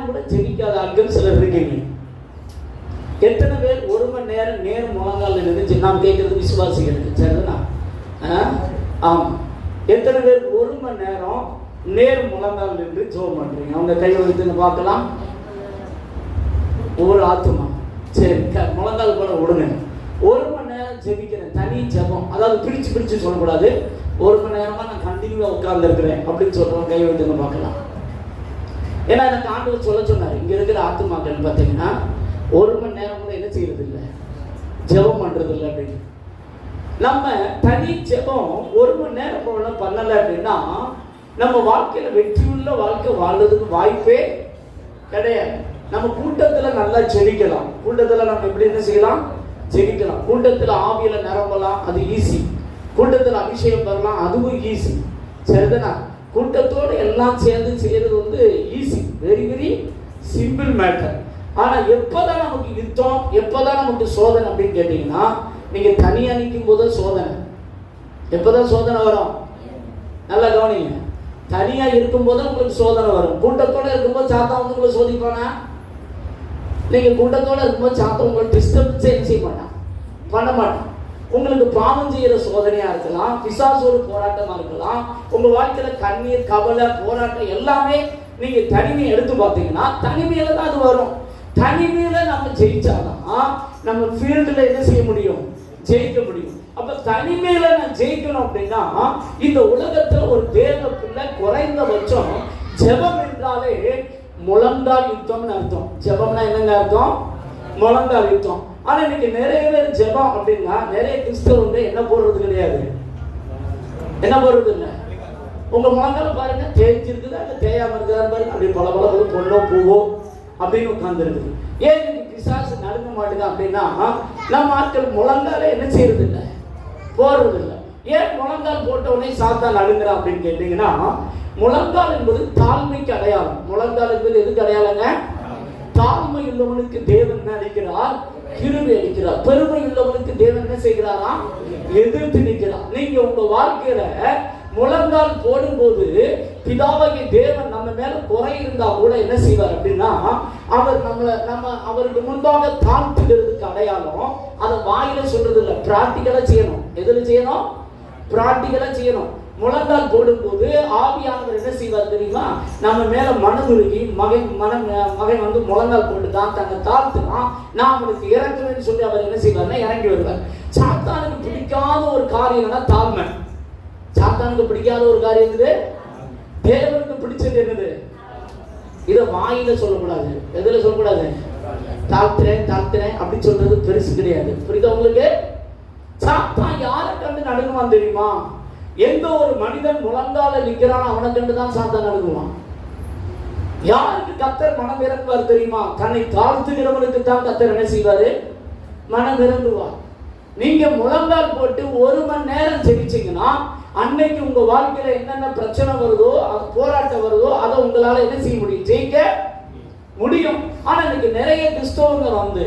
நேரம் கூட ஜெபிக்காத ஆட்கள் சிலர் இருக்கீங்க. எத்தனை பேர் ஒரு மணி நேரம் நேர் முழங்கால் இருந்து நாம் கேட்கறது விசுவாசிகளுக்கு சரிதானா? ஆ? ஆமாம் எத்தனை பேர் ஒரு மணி நேரம் நேர் முழங்கால் நின்று ஜோம் பண்ணுறீங்க அவங்க கை வைத்துன்னு பார்க்கலாம். ஒரு ஆத்துமா. சரி க- முழங்கால் போல விடுங்க. ஒரு மணி நேரம் ஜெபிக்கிறேன். தனி ஜபம். அதாவது பிரித்து பிரித்து சொல்லக்கூடாது. ஒரு மணி நேரமாக நான் கண்டினியூவாக உட்கார்ந்துருக்கிறேன் அப்படின்னு சொல்கிறோம் கை வைத்துன்னு பார்க்கலாம். ஏன்னா எனக்கு ஆண்டவர் சொல்ல சொன்னார். இங்கே இருக்கிற ஆத்துமாக்கள் பார்த்தீங்கன்னா ஒரு மணி நேரம் கூட என்ன செய்யறது இல்லை ஜெபம் பண்ணுறது இல்லை அப்படின்னு. நம்ம தனி ஜெபம் ஒரு மணி நேரம் கூட பண்ணலை அப்படின்னா நம்ம வாழ்க்கையில் வெற்றியுள்ள வாழ்க்கை வாழ்றதுக்கு வாய்ப்பே கிடையாது. நம்ம கூட்டத்தில் நல்லா ஜெனிக்கலாம் கூட்டத்தில் நம்ம எப்படி என்ன செய்யலாம்? ஜெபிக்கலாம். கூட்டத்தில் ஆவியில் நிரம்பலாம் அது ஈஸி கூட்டத்தில் அபிஷேகம் பெறலாம் அதுவும் ஈஸி சரிதானா? கூட்டத்தோடு எல்லாம் சேர்ந்து செய்யறது வந்து easy very very simple matter ஆனால் எப்பதான் நமக்கு யுத்தம் எப்பதான் நமக்கு சோதனை அப்படின்னு கேட்டிங்கன்னா நீங்கள் தனியாக நிற்கும் போது சோதனை. எப்போதான் சோதனை வரும்? நல்லா கவனிங்க. தனியாக இருக்கும்போது உங்களுக்கு சோதனை வரும். கூட்டத்தோடு இருக்கும்போது சாத்தா வந்து உங்களை சோதிப்பானா? நீங்கள் கூட்டத்தோட இருக்கும்போது சாத்தா உங்களை டிஸ்டர்ப் செய்ய மாட்டான்? பண்ண மாட்டான். உங்களுக்கு பாவம் செய்யற சோதனையா இருக்கலாம் பிசாசோடு போராட்டமா இருக்கலாம் உங்க வாழ்க்கையில கண்ணீர் கவலை போராட்டம் எல்லாமே நீங்க தனிமையை எடுத்து பார்த்தீங்கன்னா தனிமையில தான் அது வரும். தனிமையில நம்ம ஜெயிச்சாதான் நம்ம ஃபீல்டுல என்ன செய்ய முடியும்? ஜெயிக்க முடியும். அப்ப தனிமையில நான் ஜெயிக்கணும் அப்படின்னா இந்த உலகத்துல ஒரு தேவ பிள்ளை குறைந்தபட்சம் ஜெபம் என்றாலே முழந்தால் யுத்தம்னு அர்த்தம். ஜெபம்னா என்னங்க அர்த்தம்? முழந்தால் யுத்தம். ஆனால் இன்னைக்கு நிறைய பேர் ஜெபம் அப்படின்னா நிறைய கிறிஸ்தவங்க என்ன போடுறது கிடையாது. என்ன போடுறது இல்லை? உங்க முழங்கால பாருங்க தேய்ச்சிருக்குதா இல்லை தேயாம இருக்குதா பாருங்க அப்படி பல பல பொண்ணோ பூவோ அப்படின்னு உட்கார்ந்துருக்குது. ஏன் இன்னைக்கு பிசாசு நடுங்க மாட்டுது அப்படின்னா நம்ம ஆட்கள் முழங்கால என்ன செய்யறது இல்லை? போடுறது இல்லை. ஏன் முழங்கால் போட்ட உடனே சாத்தா நடுங்குறா அப்படின்னு கேட்டீங்கன்னா முழங்கால் என்பது தாழ்மைக்கு அடையாளம். முழங்கால் என்பது எதுக்கு அடையாளங்க? தாழ்மை உள்ளவனுக்கு தேவன் நினைக்கிறார். அளிக்கிறார் கிருபை அளிக்கிறார். பெருமை உள்ளவனுக்கு தேவன் என்ன செய்கிறாரா? எதிர்த்து நிற்கிறார். நீங்க உங்க வாழ்க்கையில முழங்கால் போடும்போது பிதாவாகிய தேவன் நம்ம மேல குறை இருந்தா கூட என்ன செய்வார் அப்படின்னா அவர் நம்மளை நம்ம அவருக்கு முன்பாக தாழ்த்துகிறதுக்கு அடையாளம் அதை வாயில சொல்றது இல்லை பிராக்டிக்கலா செய்யணும். எதுல செய்யணும்? பிராக்டிக்கலா செய்யணும். முழங்கால் போடும்போது ஆவியானவர் என்ன செய்வார் தெரியுமா? நம்ம மேல மனதுருகி மகன் மன மகன் வந்து முழங்கால் போட்டு தான் தன்னை தாழ்த்துனா நான் அவனுக்கு இறங்குவேன்னு சொல்லி அவர் என்ன செய்வார்னா இறங்கி வருவார். சாத்தானுக்கு பிடிக்காத ஒரு காரியம்னா தாழ்மை. சாத்தானுக்கு பிடிக்காத ஒரு காரியம் என்னது? தேவனுக்கு பிடிச்சது என்னது? இதை வாயில சொல்லக்கூடாது. எதுல சொல்லக்கூடாது? தாழ்த்துறேன் தாழ்த்துறேன் அப்படின்னு சொல்றது பெருசு கிடையாது. புரியுதா உங்களுக்கு? சாத்தான் யாரை கண்டு நடுங்குவான் தெரியுமா? எந்த ஒரு மனிதன் முழங்கால நிற்கிறான் அவனை கண்டு தான் சாத்தான் நடுங்குவான் யாருக்கு கத்தர் மனம் இறங்குவார் தெரியுமா? தன்னை தாழ்த்துகிறவனுக்கு தான் கத்தர் என்ன செய்வாரு? மனம் இறங்குவார் நீங்க முழங்கால் போட்டு ஒரு மணி நேரம் ஜெபிச்சீங்கன்னா அன்னைக்கு உங்க வாழ்க்கையில என்னென்ன பிரச்சனை வருதோ அது போராட்டம் வருதோ அதை உங்களால என்ன செய்ய முடியும்? ஜெயிக்க முடியும். ஆனா இன்னைக்கு நிறைய கிறிஸ்தவங்க வந்து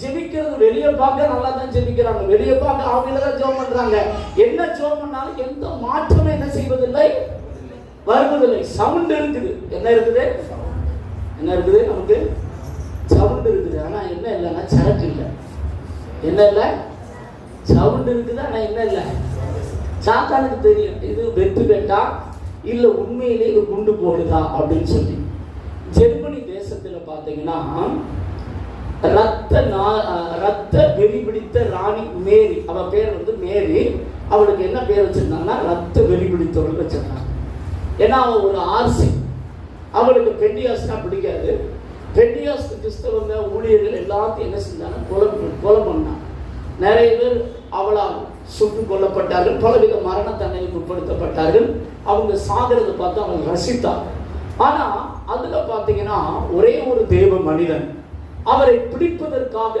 ஜெபிக்கிறது வெளியே பார்க்க நல்லா தான் ஜெபிக்கிறாங்க. வெளியே பார்க்க அவங்கள தான் ஜோம் பண்றாங்க. என்ன ஜோம் பண்ணாலும் எந்த மாற்றமும் என்ன செய்வதில்லை? வருவதில்லை. சவுண்ட் இருக்குது. என்ன இருக்குது? என்ன இருக்குது? நமக்கு சவுண்ட் இருக்குது. ஆனா என்ன இல்லைன்னா சரக்கு இல்லை. என்ன இல்லை? சவுண்ட் இருக்குது ஆனா என்ன இல்லை? சாத்தானுக்கு தெரியும். இது வெட்டு பெட்டா இல்ல உண்மையிலே இது குண்டு போடுதா? அப்படின்னு சொல்லி. ஜெர்மனி தேசத்துல பாத்தீங்கன்னா ரத்த நா- ரத்த வெறி பிடித்த ராணி மேரி. அவ பேர் வந்து மேரி. அவளுக்கு என்ன பேர் வச்சிருந்தாங்கன்னா ரத்த வெறி பிடித்தவள் வச்சிருந்தாங்க. ஏன்னா அவள் ஒரு ஆர்சி. அவளுக்கு பெண்டியாஸ்னா பிடிக்காது. பெண்டியாஸ் கிறிஸ்தவங்க ஊழியர்கள் எல்லாத்தையும் என்ன செஞ்சாங்க? கொலை கொலை பண்ணாங்க. நிறைய பேர் அவளால் சுட்டு கொல்லப்பட்டார்கள். பலவித மரண தண்டனைக்கு உட்படுத்தப்பட்டார்கள். அவங்க சாகிறத பார்த்து அவங்க ரசித்தார் ஆனால் அதில் பார்த்தீங்கன்னா ஒரே ஒரு தேவ மனிதன். அவரை பிடிப்பதற்காக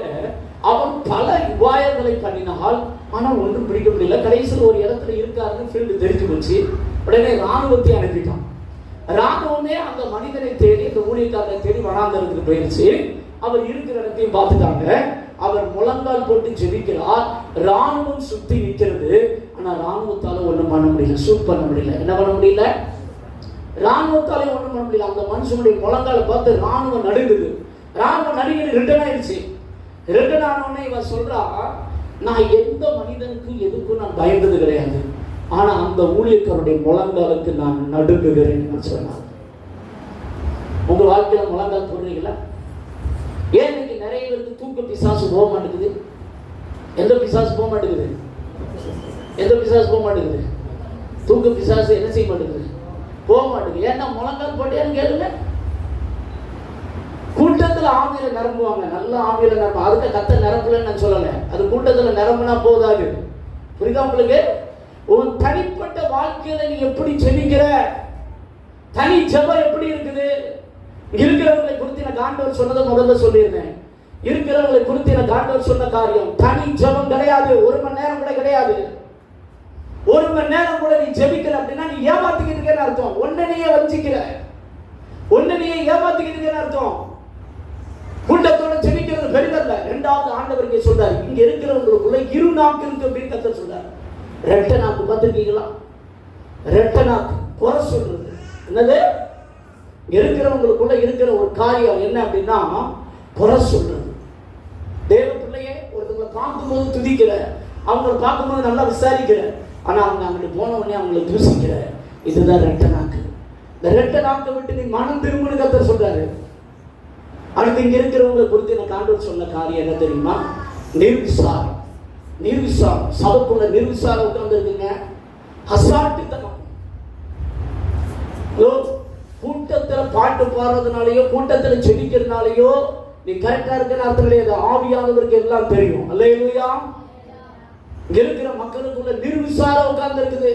அவன் பல உபாயங்களை பண்ணினால் ஆனால் ஒன்றும் பிடிக்க முடியல. கடைசியில் ஒரு இடத்துல இருக்காருன்னு ஃபீல்டு தெரிஞ்சு போச்சு. உடனே ராணுவத்தை அனுப்பிட்டான். ராணுவமே அந்த மனிதனை தேடி அந்த ஊழியக்காரனை தேடி வனாந்தரத்துக்கு போயிருச்சு. அவர் இருக்கிற இடத்தையும் பார்த்துட்டாங்க. அவர் முழங்கால் போட்டு ஜெபிக்கிறார். ராணுவம் சுத்தி நிற்கிறது ஆனா ராணுவத்தால ஒண்ணும் பண்ண முடியல. ஷூட் பண்ண முடியல. என்ன பண்ண முடியல? ராணுவத்தாலே ஒண்ணும் பண்ண முடியல. அந்த மனுஷனுடைய முழங்கால பார்த்து ராணுவம் நடுங்குது. ராணுவம் நடிகர் ரிட்டர்ன் ஆயிடுச்சு ரிட்டர்ன் ஆனோடனே இவன் சொல்றா நான் எந்த மனிதனுக்கும் எதுக்கும் நான் பயந்தது கிடையாது. ஆனா அந்த ஊழியக்காரருடைய முழங்காலுக்கு நான் நடுங்குகிறேன் சொன்னார். உங்க வாழ்க்கையில முழங்கால் தோன்றீங்களா? ஏன் இன்னைக்கு நிறைய பேருக்கு தூக்க பிசாசு போக மாட்டேங்குது? எந்த பிசாசு போக மாட்டேங்குது? எந்த பிசாசு போக மாட்டேங்குது? தூக்க பிசாசு என்ன செய்ய மாட்டேங்குது? போக மாட்டேங்குது. ஏன்னா முழங்கால் போட்டேன்னு கேளுங்க. ஆவியில நிரம்புவாங்க. நல்ல ஆவியில நிரம்ப அதுக்கு கத்த நிரம்பலன்னு நான் சொல்லலை. அது கூட்டத்துல நிரம்பினா போதாது. புரியுதா உங்களுக்கு? ஒரு தனிப்பட்ட வாழ்க்கையில நீ எப்படி செபிக்கிற தனி ஜெபம் எப்படி இருக்குது? இருக்கிறவங்களை குறித்து நான் காண்டவர் சொன்னதை முதல்ல சொல்லியிருந்தேன். இருக்கிறவங்களை குறித்து நான் காண்டவர் சொன்ன காரியம் தனி ஜெபம் கிடையாது. ஒரு மணி நேரம் கூட கிடையாது. ஒரு மணி நேரம் கூட நீ ஜெபிக்கல அப்படின்னா நீ ஏமாத்திக்கிட்டு இருக்கேன்னு அர்த்தம். ஒன்னனையே வஞ்சிக்கிற. ஒன்னனையே ஏமாத்திக்கிட்டு இருக்கேன்னு அர்த்தம். கூட்டத்தோட ஜெபிக்கிறது பெரிதல்ல இரண்டாவது ஆண்டவர் இங்கே சொல்றாரு இங்க இருக்கிறவங்களுக்குள்ள இரு நாக்கு இருக்கு அப்படின்னு கத்த சொல்றாரு. ரெட்ட நாக்கு பார்த்துருக்கீங்களா? ரெட்ட நாக்கு குறை சொல்றது. என்னது? இருக்கிறவங்களுக்குள்ள இருக்கிற ஒரு காரியம் என்ன அப்படின்னா குறை சொல்றது. தேவ பிள்ளையே ஒருத்தவங்களை பார்க்கும்போது துதிக்கிற அவங்கள பார்க்கும்போது நல்லா விசாரிக்கிற ஆனா அவங்க அங்கிட்டு போன உடனே அவங்கள தூசிக்கிற இதுதான் ரெட்ட நாக்கு இந்த ரெட்ட நாக்கை விட்டு நீ மனம் திரும்புன்னு கத்த சொல்றாரு. அடுத்து இங்க இருக்கிறவங்க குறித்து எனக்கு ஆண்டவர் சொன்ன காரியம் என்ன தெரியுமா? நிர்விசாரம் நிர்விசாரம் சபைக்குள்ள நிர்விசாரம் உட்கார்ந்து இருக்குங்க அசாட்டுத்தனம் கூட்டத்தில் பாட்டு பாடுறதுனாலயோ கூட்டத்தில் செடிக்கிறதுனாலயோ நீ கரெக்டா இருக்கிற அர்த்தம் கிடையாது ஆவியானவருக்கு எல்லாம் தெரியும். அல்லையா இங்க இருக்கிற மக்களுக்குள்ள நிர்விசாரம் உட்கார்ந்து இருக்குது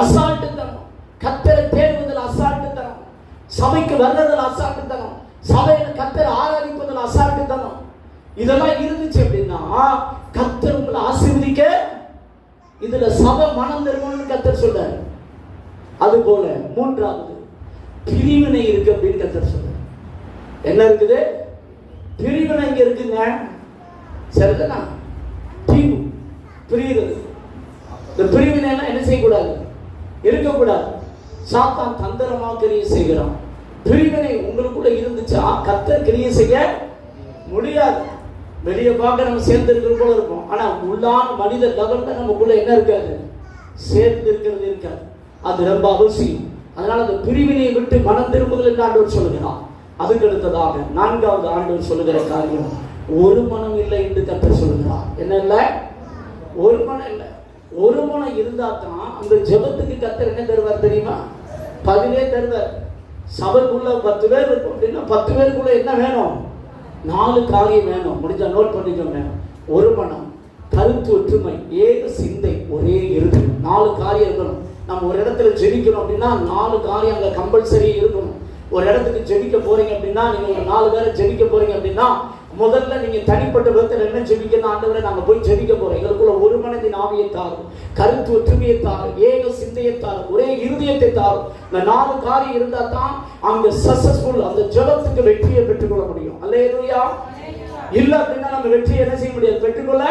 அசாட்டுத்தனம் கத்தரை தேடுவதில் அசாட்டுத்தனம் சபைக்கு வர்றதில் அசாட்டுத்தனம் சபையில கத்தர் ஆராதிப்பதில் அசாட்டுத்தனம் இதெல்லாம் இருந்துச்சு அப்படின்னா கத்தர் உங்களை ஆசீர்வதிக்க இதுல சபை மனம் திரும்பணும்னு கத்தர் சொல்றாரு. அது போல மூன்றாவது பிரிவினை இருக்கு அப்படின்னு கத்தர் சொல்றாரு. என்ன இருக்குது? பிரிவினை இங்க இருக்குங்க. சரிதானா தீம் பிரியுறது இந்த பிரிவினை எல்லாம் என்ன செய்யக்கூடாது? இருக்கக்கூடாது. சாத்தான் தந்திரமாக கிரியை செய்கிறான். பிரிவினை உங்களுக்குள்ள இருந்துச்சா? கத்த கிரியை செய்ய முடியாது. வெளியே பார்க்க நம்ம சேர்ந்து இருக்கிற போல இருக்கும். ஆனா உள்ளான மனித லெவல்ல நமக்குள்ள என்ன இருக்காது? சேர்ந்து இருக்கிறது இருக்காது. அது ரொம்ப அவசியம். அதனால அந்த பிரிவினை விட்டு மனம் திரும்புதல் என்று ஆண்டவர் சொல்லுகிறார். அதுக்கு அடுத்ததாக நான்காவது ஆண்டவர் சொல்லுகிற காரியம் ஒரு மனம் இல்லை என்று கத்த சொல்லுகிறார். என்ன இல்லை? ஒரு மனம் இல்லை. ஒரு மனம் இருந்தா தான் அந்த ஜெபத்துக்கு கத்தர் என்ன தருவார் தெரியுமா? பதிலே தருவார். சபைக்குள்ள பத்து பேர் இருக்கும் அப்படின்னா பத்து பேருக்குள்ள என்ன வேணும்? நாலு காரியம் வேணும். முடிஞ்சா நோட் பண்ணிக்கோங்க. ஒரு மனம் கருத்து ஒற்றுமை ஏக சிந்தை ஒரே இறுதி. நாலு காரியம் இருக்கணும். நம்ம ஒரு இடத்துல ஜெபிக்கணும் அப்படின்னா நாலு காரியம் அங்கே கம்பல்சரி இருக்கணும். ஒரு இடத்துக்கு ஜெபிக்க போறீங்க அப்படின்னா நீங்க ஒரு நாலு பேரை ஜெபிக்க போறீங்க அப்படின்னா முதல்ல நீங்க தனிப்பட்ட விதத்தில் என்ன ஜெபிக்கணும்? ஆண்டவரை நாங்க போய் ஜெபிக்க போறோம். எங்களுக்குள்ள ஒரு மனதின் ஆவியை தாரும். கருத்து ஒற்றுமையை தாரும். ஏக சிந்தையை தாரும். ஒரே இருதயத்தை தாரும். இந்த நாலு காரியம் இருந்தா தான் அங்க சக்சஸ்ஃபுல் அந்த ஜபத்துக்கு வெற்றியை பெற்றுக்கொள்ள முடியும். அல்லையா இல்ல அப்படின்னா நம்ம வெற்றியை என்ன செய்ய முடியாது? பெற்றுக்கொள்ள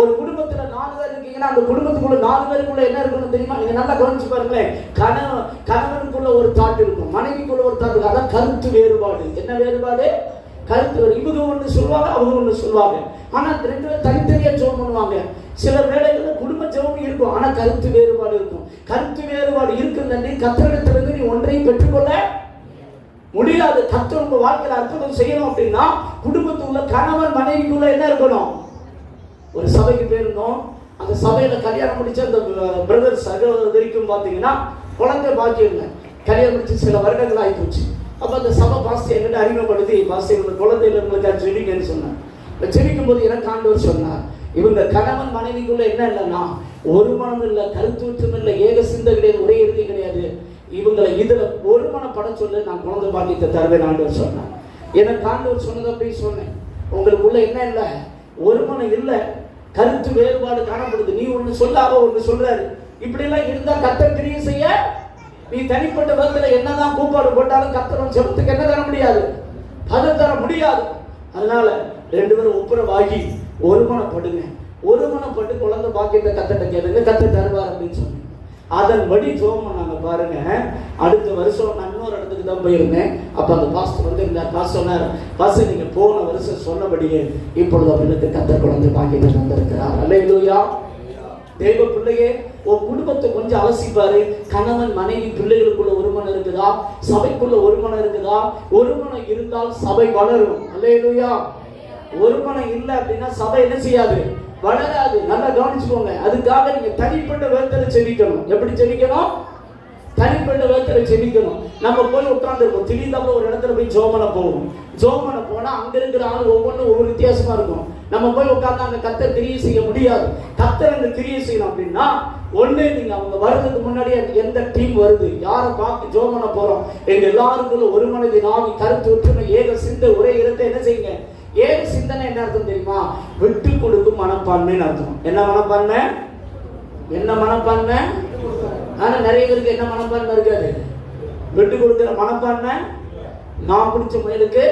ஒரு குடும்பத்துல நாலு பேர் இருக்கீங்கன்னா அந்த குடும்பத்துக்குள்ள நாலு பேருக்குள்ள என்ன இருக்கணும் தெரியுமா? நீங்க நல்லா கவனிச்சு பாருங்களேன். கணவன் கணவனுக்குள்ள ஒரு தாட் இருக்கும். மனைவிக்குள்ள ஒரு தாட் இருக்கும். அதான் கருத்து வேறுபாடு. என்ன வேறுபாடு? கருத்து வேறு. இவங்க ஒன்று சொல்லுவாங்க அவங்க ஒன்று சொல்லுவாங்க. ஆனால் ரெண்டு பேரும் தனித்தனியாக ஜெபம் பண்ணுவாங்க. சில வேளைகளில் குடும்ப ஜெபம் இருக்கும் ஆனால் கருத்து வேறுபாடு இருக்கும். கருத்து வேறுபாடு இருக்குன்னு கத்திரத்திலிருந்து நீ ஒன்றையும் பெற்றுக்கொள்ள முடியாது. கத்தர் உங்க வாழ்க்கையில் அற்புதம் செய்யணும் அப்படின்னா குடும்பத்துக்குள்ள கணவன் மனைவிக்குள்ள என்ன இருக்கணும்? ஒரு சபைக்கு போயிருந்தோம். அந்த சபையில கல்யாணம் முடிச்ச அந்த பிரதர் சகோதரிக்கும் பார்த்தீங்கன்னா குழந்தை பாக்கியம் இல்லை. கல்யாணம் முடிச்சு சில வருடங்கள் ஆகி போச்சு அப்போ அந்த சபை பாஸ்டர் என்கிட்ட அறிமுகப்படுத்தி பாஸ்டர் இந்த குழந்தையில உங்களுக்கு ஜெபிங்கன்னு சொன்னேன் ஜெபிக்கும் போது எனக்கு ஆண்டவர் சொன்னார் இவங்க கணவன் மனைவிக்குள்ள என்ன இல்லைன்னா ஒரு மனம் இல்லை கருத்தூற்றம் இல்லை ஏக சிந்தை கிடையாது ஒரே இறுதி கிடையாது. இவங்களை இதுல ஒரு மனப்பட சொல்லு நான் குழந்தை பாக்கியத்தை தருவேன் ஆண்டவர் சொன்னேன் எனக்கு ஆண்டவர் சொன்னதை போய் சொன்னேன். உங்களுக்குள்ள என்ன இல்லை? ஒரு மனம் இல்லை. கருத்து வேறுபாடு காணப்படுது. நீ ஒன்று சொல்லாவோ ஒன்று சொல்றாரு. இப்படி எல்லாம் இருந்தா கத்தர் கிரியை செய்ய நீ தனிப்பட்ட விதத்தில் என்னதான் கூப்பாடு போட்டாலும் கத்தரும் செபத்துக்கு என்ன தர முடியாது? பதம் தர முடியாது. அதனால ரெண்டு பேரும் ஒப்புரவாகி ஒரு ஒருமனப்பட்டு ஒரு குழந்தை பாக்கியத்தை கத்தட்ட கேளுங்க கத்தை தருவார் அப்படின்னு சொன்னேன். அதன்படி ஜோம் பண்ணாங்க பாருங்க. அடுத்த வருஷம் நான் இன்னொரு இடத்துக்கு தான் போயிருந்தேன். அப்போ அந்த பாஸ்டர் வந்து இருந்தார் பாஸ்டர் சொன்னார் பாஸ்டர் நீங்கள் போன வருஷம் சொன்னபடியே இப்பொழுது அவர்களுக்கு கத்த குழந்தை பாக்கிட்டு தந்திருக்கிறார். இல்லையா தேவ பிள்ளையே உன் குடும்பத்தை கொஞ்சம் அலசிப்பாரு. கணவன் மனைவி பிள்ளைகளுக்குள்ள ஒருமனம் இருக்குதா? சபைக்குள்ள ஒருமனம் இருக்குதா? ஒருமனம் இருந்தால் சபை வளரும். அல்லையா ஒருமனம் இல்லை அப்படின்னா சபை என்ன செய்யாது? வளராது. நல்லா கவனிச்சுக்கோங்க. அதுக்காக நீங்க தனிப்பட்ட விதத்துல செவிக்கணும் எப்படி செவிக்கணும் தனிப்பட்ட விதத்துல செவிக்கணும் நம்ம போய் உட்காந்துருக்கோம் திடீர்னு ஒரு இடத்துல போய் ஜோமனை போவோம். ஜோமனை போனா அங்க இருக்கிற ஆள் ஒவ்வொன்றும் ஒவ்வொரு வித்தியாசமா இருக்கும். நம்ம போய் உட்கார்ந்து அந்த கத்தை கிரியை செய்ய முடியாது. கத்தை அந்த கிரியை செய்யணும் அப்படின்னா ஒண்ணு நீங்க அவங்க வர்றதுக்கு முன்னாடியே எந்த டீம் வருது யாரை பார்த்து ஜோமனை பண்ண போறோம்? எங்க எல்லாருக்குள்ள ஒரு மனதை நாவி கருத்து ஒற்றுமை ஏக சிந்தை ஒரே இடத்தை என்ன செய்யுங்க? ஏக சிந்தனை என்ன அர்த்தம் தெரியுமா? விட்டு கொடுக்கும் மனப்பான்மைன்னு அர்த்தம். என்ன மனப்பான்மை? என்ன மனப்பான்மை? ஆனா நிறைய பேருக்கு என்ன மனப்பான்மை இருக்காது. விட்டு கொடுக்குற மனப்பான்மை நான் பிடிச்ச மயிலுக்கு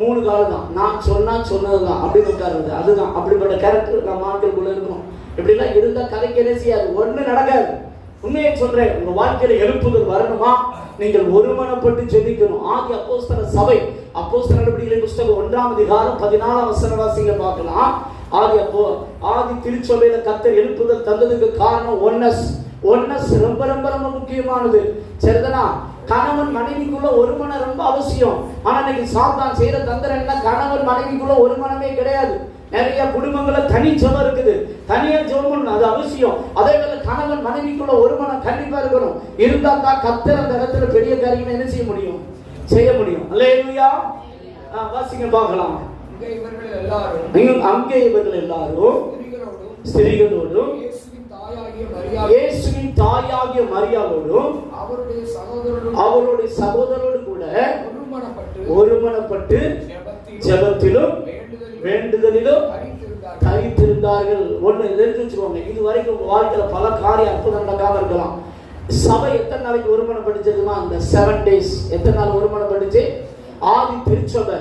மூணு காலம் தான். நான் சொன்னா தான். அப்படின்னு உட்காருது அதுதான். அப்படிப்பட்ட கேரக்டர் நம்ம ஆட்களுக்குள்ள இருக்கும் இப்படிலாம் இருந்தா கதைக்கு என்ன செய்யாது. ஒண்ணு நடக்காது. உண்மையை சொல்றேன். உங்க வாழ்க்கையில எழுப்புதல் வரணுமா? நீங்கள் ஒருமனப்பட்டு ஜெபிக்கணும். ஆதி அப்போஸ்தல சபை. அப்போஸ்தல நடவடிக்கை புஸ்தகம் ஒன்றாம் அதிகாரம் பதினாலாம் வசனவாசிங்க பார்க்கலாம். ஆதி அப்போ ஆதி திருச்சபையில கத்தர் எழுப்புதல் தந்ததுக்கு காரணம் ஒன்னஸ். ஒன்னஸ் ரொம்ப ரொம்ப ரொம்ப முக்கியமானது. சரிதானா? கணவன் மனைவிக்குள்ள ஒரு மனம் ரொம்ப அவசியம். ஆனா இன்னைக்கு சாத்தான் செய்யற தந்திரம் என்ன? கணவன் மனைவிக்குள்ள ஒரு மனமே கிடையாது. நிறைய குடும்பங்கள தனி ஜெபம் இருக்குது. தனியா ஜெபம் அது அவசியம். அதே வேளை கணவன் மனைவிக்குள்ள ஒரு மனம் கண்டிப்பா இருக்கணும். இருந்தா தான் கத்தர் அந்த இடத்துல பெரிய காரியங்களை என்ன செய்ய முடியும்? செய்ய முடியும். அல்லேலூயா. ஆ, வாசிங்க பார்க்கலாம். இங்கே இவர்கள் எல்லாரும் அங்கே- அங்கே இவர்கள் எல்லாரும் ஸ்திரீகளோடும் இயேசுவின் தாயாகிய மரியாதோடும் அவருடைய சகோதரரும் அவருடைய சகோதரோடு கூட ஒருமனப்பட்டு ஜெபத்திலும் வேண்டுதலிலும் வேண்டுதலிலும் அறிந்திருந்தார்கள். தரித்திருந்தார்கள். ஒண்ணு தெரிஞ்சு வச்சுக்கோங்க இது வரைக்கும் உங்க வாழ்க்கையில பல காரியம் அற்புதம் நடக்காம இருக்கலாம். சபை எத்தனை நாளைக்கு ஒருமனப்பட்டுச்சுமா அந்த செவன் டேஸ் எத்தனை நாள் ஒருமனப்பட்டுச்சு? ஆதி திருச்சபை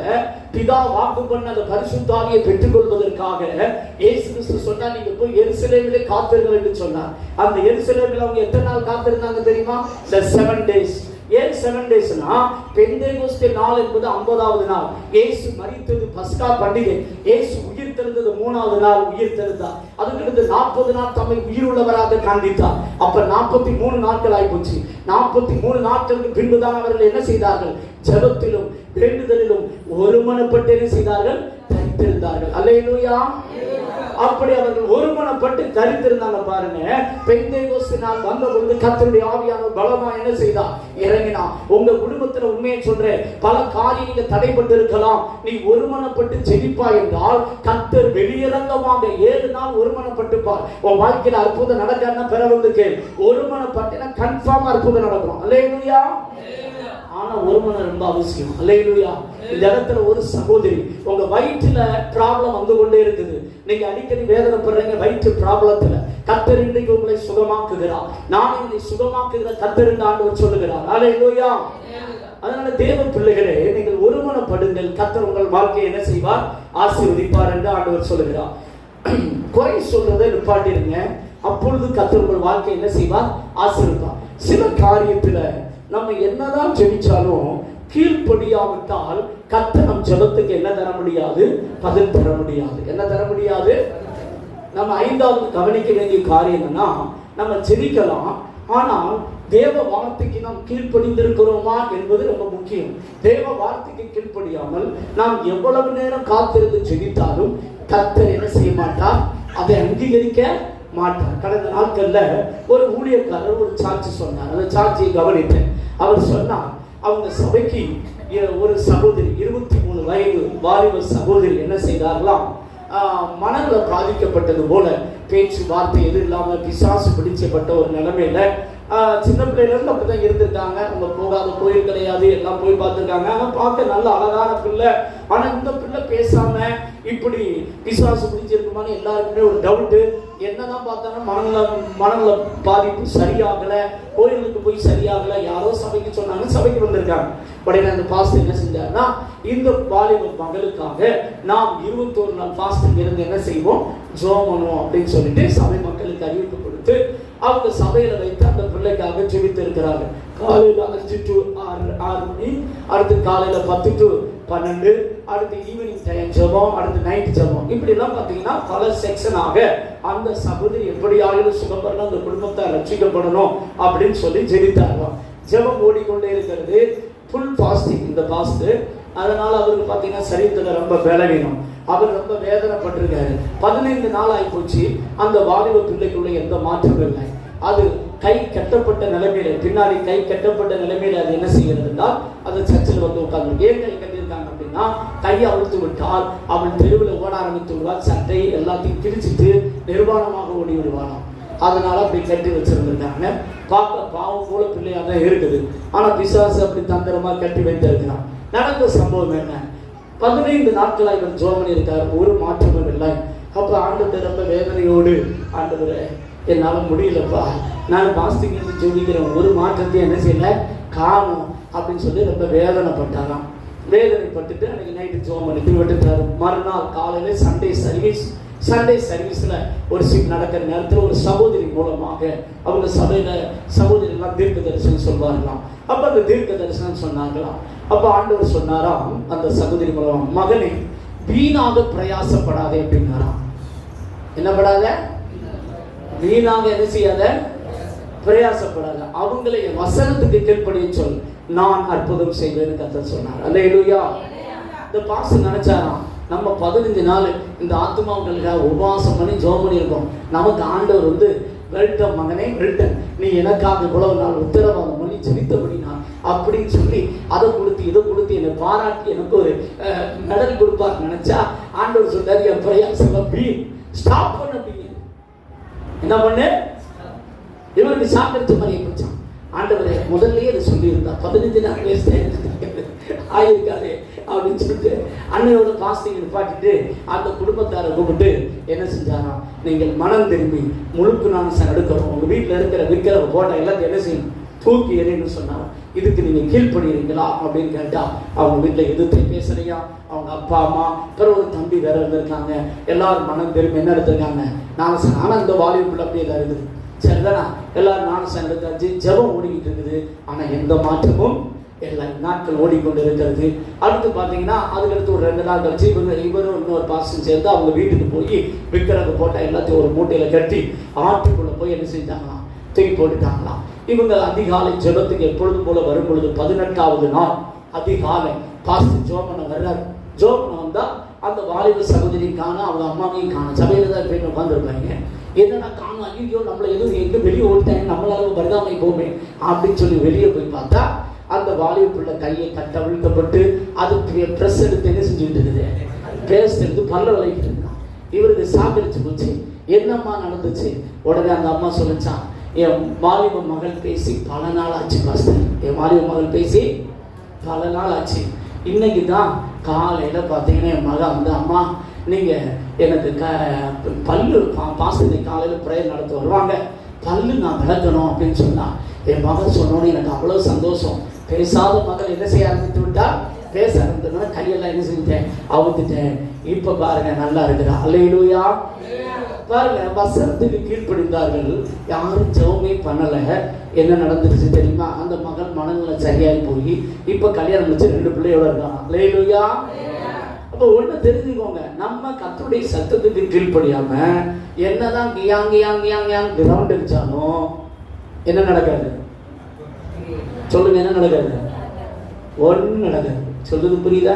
பிதா வாக்கு பண்ண அந்த பரிசுத்தாவியை பெற்றுக்கொள்வதற்காக ஏசு கிறிஸ்து சொன்னா நீங்க போய் எருசலேமிலே காத்திருங்கள் என்று சொன்னார். அந்த எருசலேமில் அவங்க எத்தனை நாள் காத்திருந்தாங்க தெரியுமா? இந்த செவன் டேஸ் ஏன் செவன் டேஸ்னா பெந்தேகோஸ்தே நாள் என்பது ஐம்பதாவது நாள். ஏசு மறித்தது பஸ்கா பண்டிகை. ஏசு உயிர் தெழுந்தது மூணாவது நாள் உயிர் தெழுந்தார் அதுக்கு நாற்பது நாள் தம்மை உயிருள்ளவராக காண்பித்தார். அப்ப நாற்பத்தி மூணு நாட்கள் ஆயிப்போச்சு. நாற்பத்தி மூணு நாட்களுக்கு பின்புதான் அவர்கள் என்ன செய்தார்கள்? ஜபத்திலும் வேண்டுதலிலும் ஒருமனப்பட்டு என்ன செய்தார்கள்? தரித்திருந்தார்கள். அல்லையிலூயா அப்படி அவர்கள் ஒருமனப்பட்டு தரித்திருந்தாங்க பாருங்க. பெந்தேகோஸ்து நாள் வந்த பொழுது கத்தருடைய ஆவியானவர் பலமா என்ன செய்தா இறங்கினா உங்க குடும்பத்துல உண்மையை சொல்றேன். பல காரியம் நீங்க தடைப்பட்டு இருக்கலாம் நீ ஒருமனப்பட்டு செழிப்பா என்றால் கத்தர் வெளியரங்கமாக ஏழு நாள் ஒருமனப்பட்டுப்பார். உன் வாழ்க்கையில அற்புதம் நடக்காதுன்னா பெற வந்து கேள் ஒருமனப்பட்டுனா கன்ஃபார்ம் அற்புதம் நடக்கும். அல்லையா ஆனா ஒருமனம் ரொம்ப அவசியம். அல்லேலூயா. இந்த இடத்துல ஒரு சகோதரி. உங்க வயிற்றுல ப்ராப்ளம் வந்து கொண்டே இருக்குது. நீங்க அடிக்கடி வேதனைப்படுறீங்க வயிற்று ப்ராப்ளத்துல கத்தர் இன்றைக்கு உங்களை சுகமாக்குகிறார். நான் இதை சுகமாக்குகிற கத்தர் இந்த ஆண்டவர் சொல்லுகிறார். அல்லேலூயா. அதனால தேவ பிள்ளைகளே நீங்கள் ஒருமனப்படுங்கள். கத்தர் உங்கள் வாழ்க்கையை என்ன செய்வார்? ஆசீர்வதிப்பார் என்று ஆண்டவர் சொல்லுகிறார். குறை சொல்றதை நிப்பாட்டிருங்க அப்பொழுது கத்தர் உங்கள் வாழ்க்கை என்ன செய்வார்? ஆசீர்வதிப்பார். சில காரியத்துல நம்ம என்னதான் ஜெபிச்சாலும் கீழ்ப்படியாவிட்டால் கத்த நம் ஜபத்துக்கு என்ன தர முடியாது? பதில் தர முடியாது. என்ன தர முடியாது? நம்ம ஐந்தாவது கவனிக்க வேண்டிய காரியம் என்னன்னா நம்ம ஜெபிக்கலாம் ஆனால் தேவ வார்த்தைக்கு நாம் கீழ்ப்படிந்திருக்கிறோமா என்பது ரொம்ப முக்கியம். தேவ வார்த்தைக்கு கீழ்ப்படியாமல் நாம் எவ்வளவு நேரம் காத்திருந்து ஜெபித்தாலும் கத்தர் என்ன செய்ய மாட்டார்? அதை அங்கீகரிக்க மாட்டார். கடந்த நாட்களில் ஒரு ஊழியக்காரர் ஒரு சாட்சி சொன்னார். அந்த சாட்சியை கவனித்தேன். அவர் சொன்னார் அவங்க சபைக்கு ஒரு சகோதரி இருபத்தி மூணு வயது வாலிப சகோதரி என்ன செய்தார்களாம்? மனதில் பாதிக்கப்பட்டது போல பேச்சு வார்த்தை எதுவும் இல்லாமல் பிசாசு பிடிச்சப்பட்ட ஒரு நிலைமையில சின்ன பிள்ளையிலேருந்து அப்படி அப்படிதான் இருந்திருக்காங்க. அவங்க போகாத கோயில் கிடையாது எல்லாம் போய் பார்த்துருக்காங்க. ஆனால் பார்க்க நல்ல அழகான பிள்ளை. ஆனால் இந்த பிள்ளை பேசாம இப்படி பிசாசு பிடிச்சிருக்குமான்னு எல்லாருக்குமே ஒரு டவுட்டு என்னதான் பார்த்தாலும் மனநல மனநல பாதிப்பு சரியாகலை. கோயிலுக்கு போய் சரியாகலை. யாரோ சபைக்கு சொன்னாங்க சபைக்கு வந்திருக்காங்க. உடனே அந்த பாஸ்ட் என்ன செஞ்சாருன்னா இந்த வாலிப மகளுக்காக நாம் இருபத்தோரு நாள் ஃபாஸ்டிங் இருந்து என்ன செய்வோம்? ஜோம் பண்ணுவோம் அப்படின்னு சொல்லிட்டு சபை மக்களுக்கு அறிவிப்பு கொடுத்து அவங்க சபையில வைத்து அந்த பிள்ளைக்காக ஜெபித்து இருக்கிறாங்க காலையில அஞ்சு டு ஆறு ஆறு மணி அடுத்து காலையில பத்து டு பன்னெண்டு அடுத்து ஈவினிங் டைம் ஜெபம் அடுத்து நைட் ஜெபம். இப்படி எல்லாம் பார்த்தீங்கன்னா பல செக்ஷனாக அந்த சபதி எப்படியாவது சுகம் பெறணும் அந்த குடும்பத்தை ரட்சிக்கப்படணும் அப்படின்னு சொல்லி ஜெபித்தாங்க. ஜெபம் ஓடிக்கொண்டே இருக்கிறது. ஃபுல் பாஸ்டிங் இந்த பாஸ்ட் அதனால அவருக்கு பார்த்தீங்கன்னா சரீரத்தில் ரொம்ப பலவீனம். அவர் ரொம்ப வேதனைப்பட்டிருக்காரு. பதினைந்து நாள் ஆகி போச்சு அந்த வாலிப பிள்ளைக்குள்ள எந்த மாற்றமும் இல்லை. அது கை கட்டப்பட்ட நிலைமையில பின்னாடி கை கட்டப்பட்ட நிலைமையில அது என்ன செய்யறதுன்னா அது சர்ச்சில் வந்து உட்கார்ந்து ஏன் கை கட்டியிருக்காங்க அப்படின்னா கையை அழுத்து விட்டால் அவள் தெருவில் ஓட ஆரம்பித்து விடுவாள். சட்டை எல்லாத்தையும் கிழிச்சிட்டு நிர்வாணமாக ஓடி விடுவானாம் அதனால அப்படி கட்டி வச்சிருந்திருக்காங்க. பார்க்க பாவம் போல பிள்ளையாக தான் இருக்குது. ஆனா பிசாசு அப்படி தந்திரமா கட்டி வைத்திருக்கிறான். நடந்த சம்பவம் என்ன? பதினைந்து நாட்களாக இவர் ஜோமன் இருக்கார். ஒரு மாற்றமும் இல்லை. அப்போ ஆண்டவர் ரொம்ப வேதனையோடு ஆண்டவர் என்னால் முடியலப்பா. நான் பாஸ்டிங் இருந்து ஜோதிக்கிறேன் ஒரு மாற்றத்தையும் என்ன செய்யல? காணும். அப்படின்னு சொல்லி ரொம்ப வேதனைப்பட்டாராம். வேதனைப்பட்டுட்டு அன்னைக்கு நைட்டு ஜோம் பண்ணி விட்டுட்டாரு மறுநாள் காலையில் சண்டே சர்வீஸ் சண்டே சர்வீஸில் ஒரு சீட் நடக்கிற நேரத்தில் ஒரு சகோதரி மூலமாக அவங்க சபையில் சகோதரிலாம் தீர்க்க தரிசனம் சொல்வார்களாம். அப்போ அந்த தீர்க்க தரிசனம் சொன்னாங்களாம் அப்போ ஆண்டவர் சொன்னாராம் அந்த சகோதரி மூலம் மகனே வீணாக பிரயாசப்படாதே அப்படின்னாராம். என்ன படாத? வீணாக என்ன செய்யாத? பிரயாசப்படாத. அவங்களை வசனத்துக்கு கீழ்படிய சொல். நான் அற்புதம் செய்வேன்னு கதை சொன்னார். அல்லேலூயா. இந்த பாச நினைச்சாராம் நம்ம பதினஞ்சு நாள் இந்த ஆத்மாக்களுக்காக உபவாசம் பண்ணி ஜோம் பண்ணியிருக்கோம். நமக்கு ஆண்டவர் வந்து வெல்டம் மகனே வெல்டன் நீ எனக்காக இவ்வளவு நாள் உத்தரவாதம் பண்ணி ஜெபித்தபடி நான் அப்படின்னு சொல்லி அதை கொடுத்து இதை கொடுத்து என்னை பாராட்டி எனக்கு ஒரு மெடல் கொடுப்பார் நினைச்சா ஆண்டவர் சொல்றாரு என் பிரயாசம் பி ஸ்டாப் பண்ண பீ. என்ன பண்ணு? இவருக்கு சாப்பிட்டு மாதிரி போச்சான் ஆண்டவரே முதல்லயே அதை சொல்லியிருந்தா பதினஞ்சு நாள் வேஸ்ட் ஆயிருக்காரு அப்படின்னு சொல்லிட்டு அன்னையோட பாஸ்டிங் நிப்பாட்டிட்டு அந்த குடும்பத்தாரை கூப்பிட்டு என்ன செஞ்சாராம் நீங்கள் மனம் திரும்பி முழுக்கு நாமசம் எடுக்கிறோம் உங்கள் வீட்டில் இருக்கிற விற்கிற போட்டை எல்லாத்தையும் என்ன செய்யணும்? தூக்கி எறின்னு சொன்னாங்க இதுக்கு நீங்கள் கீழ்ப்படுகிறீங்களா அப்படின்னு கேட்டால் அவங்க வீட்டில் எதிர்த்து பேசுறியா அவங்க அப்பா அம்மா அப்புறம் ஒரு தம்பி வேற இருந்திருக்காங்க. எல்லாரும் மனம் திரும்பி என்ன எடுத்திருக்காங்க? நாமசம் ஆனால் இந்த வாலிபுள்ள அப்படியே தான் இருக்குது. சரிதானா? எல்லாரும் நாமசம் எடுத்தாச்சு. ஜெபம் ஓடிக்கிட்டு இருக்குது. ஆனால் எந்த மாற்றமும் எல்லா நாட்கள் ஓடிக்கொண்டு இருக்கிறது அடுத்து பார்த்தீங்கன்னா அதுக்கடுத்து ஒரு ரெண்டு நாள் கழிச்சு இவங்க இவரும் இன்னொரு பாசம் சேர்ந்து அவங்க வீட்டுக்கு போய் விற்கிறத போட்டால் எல்லாத்தையும் ஒரு மூட்டையில் கட்டி ஆற்றுக்குள்ளே போய் என்ன செஞ்சாங்களாம் தூக்கி போட்டுட்டாங்களாம் இவங்க அதிகாலை ஜபத்துக்கு எப்பொழுதும் போல வரும் பொழுது பதினெட்டாவது நாள் அதிகாலை பாஸ்டர் ஜோமனை வர்றாரு. ஜோமனை வந்தால் அந்த வாலிப சகோதரியும் காண அவங்க அம்மாவையும் காண. சபையில் தான் போய் உட்காந்துருப்பாங்க என்னடா காணும் ஐயோ நம்மளை எதுவும் எங்கே வெளியே ஓடிட்டாங்க? நம்மளால வருதாமை போமே அப்படின்னு சொல்லி வெளியே போய் பார்த்தா அந்த வாலிபுள்ள கையை கட்ட அவிழ்க்கப்பட்டு அது ப்ரெஸ் எடுத்து என்ன செஞ்சுட்டு இருக்குது பேஸ்ட் எடுத்து பல்ல விளைக்கிட்டு இருக்கான் இவருக்கு சாப்பிடுச்சு போச்சு. என்னம்மா நடந்துச்சு? உடனே அந்த அம்மா சொல்லிச்சான் என் வாலிப மகள் பேசி பல நாள் ஆச்சு பாஸ்டர் என் வாலிப மகள் பேசி பல நாள் ஆச்சு. இன்னைக்கு தான் காலையில் பார்த்தீங்கன்னா என் மகன் வந்து அம்மா நீங்கள் எனக்கு க பல்லு பா பாசத்தை காலையில் ப்ரேயர் நடத்த வருவாங்க. பல்லு நான் விளக்கணும் அப்படின்னு சொன்னான். என் மகன் சொன்னோன்னு எனக்கு அவ்வளோ சந்தோஷம். பேசாத மகள் என்ன செய்ய ஆரம்பித்து விட்டா பேச ஆரம்பித்ததுனால கையெல்லாம் என்ன செஞ்சிட்டேன்? அவுத்துட்டேன். இப்போ பாருங்க நல்லா இருக்கிறா அல்லையிலூயா பாருங்க வசனத்துக்கு கீழ்ப்படிந்தார்கள். யாரும் ஜவுமே பண்ணல. என்ன நடந்துருச்சு தெரியுமா? அந்த மகன் மனநிலை சரியாகி போய் இப்ப கல்யாணம் வச்சு ரெண்டு பிள்ளையோட இருக்கான். லேலுயா அப்போ ஒண்ணு தெரிஞ்சுக்கோங்க நம்ம கத்துடைய சத்தத்துக்கு கீழ்ப்படியாம என்னதான் கியாங் கியாங் கியாங் கியாங் கிரவுண்ட் அடிச்சாலும் என்ன நடக்காது? சொல்லுங்க என்ன நடக்காது? ஒன்றும் நடக்காது. சொல்றது புரியுதா?